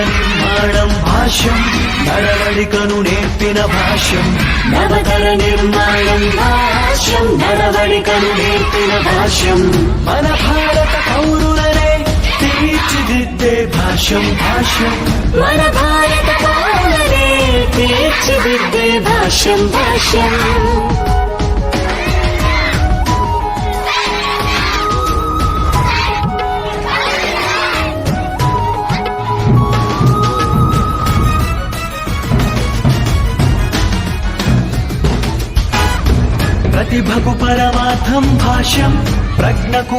నిర్మాణం భాష్యం నడవడికను నేర్పిన భాష్యం. నవతర నిర్మాణం భాష్యం నడవడికను నేర్పిన భాష్యం. మన భారత పౌరులనే తీర్చిదిద్దే భాష్యం భాష్యం. మన భారత పౌరులనే తీర్చిదిద్దే భాష్యం భాష్యం. ప్రతిభకు పరమార్థం భాష్యం ప్రజ్ఞకు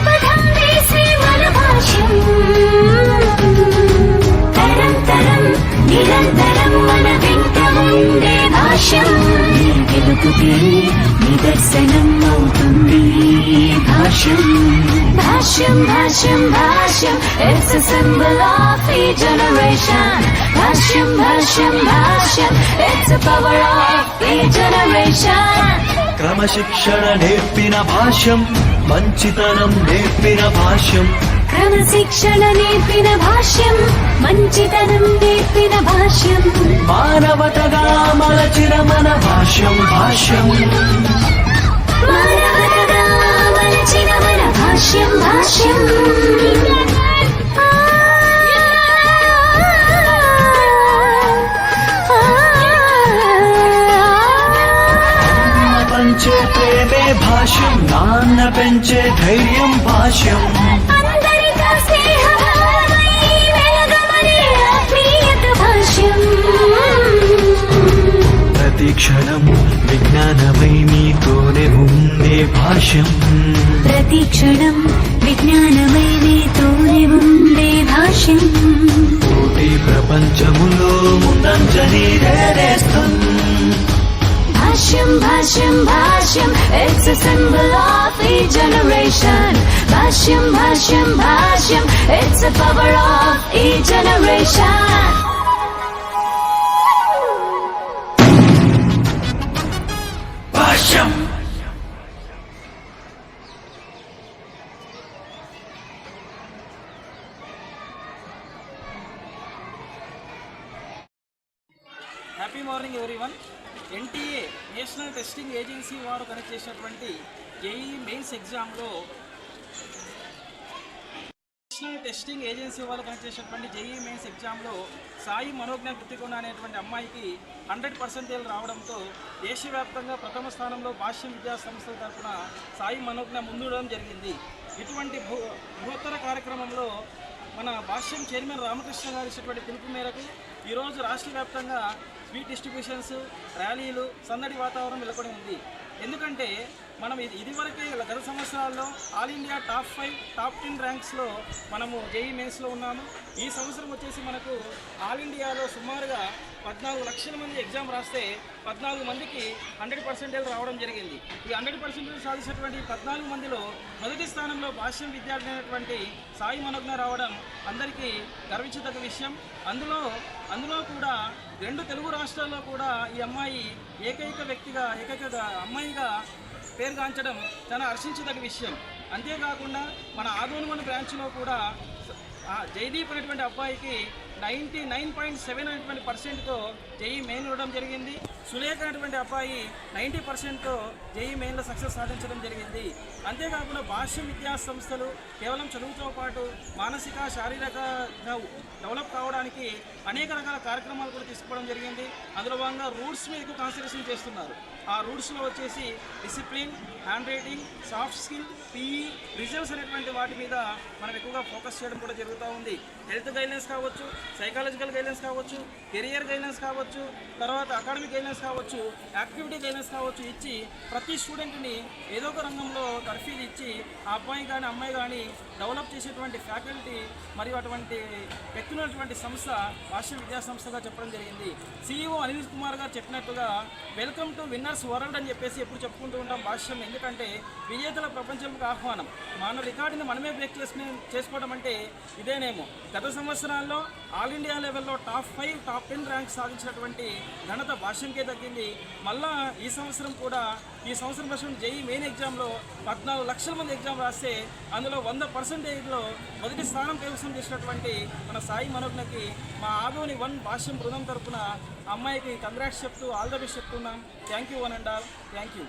పథం వేసే మన భాష్యం. నిదర్శనం. Bhashyam Bhashyam Bhashyam it's symbol of ఈ generation Bhashyam Bhashyam Bhashyam it's power of ఈ జనరేషన్ క్రమశిక్షణ నేర్పిన భాష్యం మంచితనం నేర్పిన భాష్యం. క్రమశిక్షణ నేర్పిన భాష్యం మంచితనం నేర్పిన భాష్యం. మానవతగా మలచిన మన భాష్యం భాష్యం. భాష్యం భాష్యం పంచే ప్రేమే భాష్యం నాన్న పెంచే ధైర్యం భాష్యం. ప్రతి క్షణం విజ్ఞానమై మీతోనే ఉండే భాష్యం. ప్రతి క్షణం విజ్ఞానమై నీతోనే ఉండే భాష్యం. కోటి ప్రపంచములో ముందంజని రేరేస్తాం. Bhashyam Bhashyam Bhashyam it's symbol of ఈ generation Bhashyam Bhashyam Bhashyam it's power of ఈ generation happy morning everyone NTA national testing agency వారు కనెక్ట్ చేసినటువంటి జేఈ మెయిన్స్ ఎగ్జామ్లో నేషనల్ టెస్టింగ్ ఏజెన్సీ వాళ్ళు కనెక్ట్ చేసినటువంటి జేఈ మెయిన్స్ ఎగ్జామ్లో సాయి మనోజ్ఞ కృతికొండ అనేటువంటి అమ్మాయికి హండ్రెడ్ పర్సెంటేజ్ రావడంతో దేశవ్యాప్తంగా ప్రథమ స్థానంలో భాష్యం విద్యా సంస్థల తరఫున సాయి మనోజ్ఞ ముందుండడం జరిగింది. ఇటువంటి భూ బృహత్తర కార్యక్రమంలో మన భాష్యం చైర్మన్ రామకృష్ణ గారు ఇచ్చినటువంటి పిలుపు మేరకు ఈరోజు రాష్ట్ర వ్యాప్తంగా స్వీట్ డిస్ట్రిబ్యూషన్స్ ర్యాలీలు సందడి వాతావరణం నెలకొని ఉంది. ఎందుకంటే మనం ఇది ఇదివరకే గత సంవత్సరాల్లో all India top five top ten ర్యాంక్స్లో మనము జేఈ మెయిన్స్లో ఉన్నాము. ఈ సంవత్సరం వచ్చేసి మనకు ఆల్ ఇండియాలో సుమారుగా పద్నాలుగు లక్షల మంది ఎగ్జామ్ రాస్తే పద్నాలుగు మందికి హండ్రెడ్ పర్సెంటేజ్ రావడం జరిగింది. ఈ హండ్రెడ్ పర్సెంటేజ్ సాధించినటువంటి పద్నాలుగు మందిలో మొదటి స్థానంలో భాష్యం విద్యార్థి అయినటువంటి సాయి మనోజ్ఞ రావడం అందరికీ గర్వించదగ్గ విషయం. అందులో అందులో కూడా రెండు తెలుగు రాష్ట్రాల్లో కూడా ఈ అమ్మాయి ఏకైక వ్యక్తిగా ఏకైక అమ్మాయిగా పేరుగాంచడం చాలా హర్షించదగ్గ విషయం. అంతేకాకుండా మన ఆదోనుమన్ బ్రాంచ్లో కూడా ఆ జైదీప్ అనేటువంటి అబ్బాయికి నైంటీ నైన్ పాయింట్ సెవెన్ అనేటువంటి పర్సెంట్తో జేఈ మెయిన్ ఇవ్వడం జరిగింది. సులేఖ అనేటువంటి అబ్బాయి నైంటీ పర్సెంట్తో జేఈ మెయిన్లో సక్సెస్ సాధించడం జరిగింది. అంతేకాకుండా భాష్య విద్యా సంస్థలు కేవలం చదువుతో పాటు మానసిక శారీరకంగా డెవలప్ కావడానికి అనేక రకాల కార్యక్రమాలు కూడా తీసుకోవడం జరిగింది. అందులో భాగంగా రూట్స్ మీద ఎక్కువ కాన్సన్ట్రేషన్ చేస్తున్నారు. ఆ రూట్స్లో వచ్చేసి discipline handwriting soft skill PE results అనేటువంటి వాటి మీద మనం ఎక్కువగా ఫోకస్ చేయడం కూడా జరుగుతూ ఉంది. హెల్త్ గైడ్లైన్స్ కావచ్చు సైకాలజికల్ గైడెన్స్ కావచ్చు కెరియర్ గైడెన్స్ కావచ్చు తర్వాత అకాడమిక్ గైడెన్స్ కావచ్చు యాక్టివిటీ గైడెన్స్ కావచ్చు ఇచ్చి ప్రతి స్టూడెంట్ని ఏదో ఒక రంగంలో తర్ఫీదు ఇచ్చి ఆ అబ్బాయి కానీ అమ్మాయి కానీ డెవలప్ చేసేటువంటి ఫ్యాకల్టీ మరియు అటువంటి పెట్టినటువంటి సంస్థ రాష్ట్ర విద్యా సంస్థగా చెప్పడం జరిగింది. సీఈఓ అనిల్ కుమార్ గారు చెప్పినట్టుగా వెల్కమ్ టు విన్నర్స్ వరల్డ్ అని చెప్పేసి ఎప్పుడు చెప్పుకుంటూ ఉంటాం భాష్యం. ఎందుకంటే విజేతల ప్రపంచంకు ఆహ్వానం. మన రికార్డుని మనమే బ్రేక్ చేసుకుని చేసుకోవడం అంటే ఇదేనేమో. గత సంవత్సరాల్లో ఆల్ ఇండియా లెవెల్లో top five top ten rank సాధించినటువంటి ఘనత భాష్యంకే దక్కింది. మళ్ళా ఈ సంవత్సరం కూడా ఈ సంవత్సరం ప్రస్తుతం జేఈ మెయిన్ ఎగ్జామ్లో పద్నాలుగు లక్షల మంది ఎగ్జామ్ రాస్తే అందులో వంద పర్సెంటేజ్లో మొదటి స్థానం కైవసం చేసినటువంటి మన సాయి మనోజ్ఞకి మా ఆదోని వన్ భాష్యం బృందం తరపున అమ్మాయికి కంగ్రాట్స్ చెప్తూ ఆల్ ద బెస్ట్ చెప్తున్నాం. Thank you one and all thank you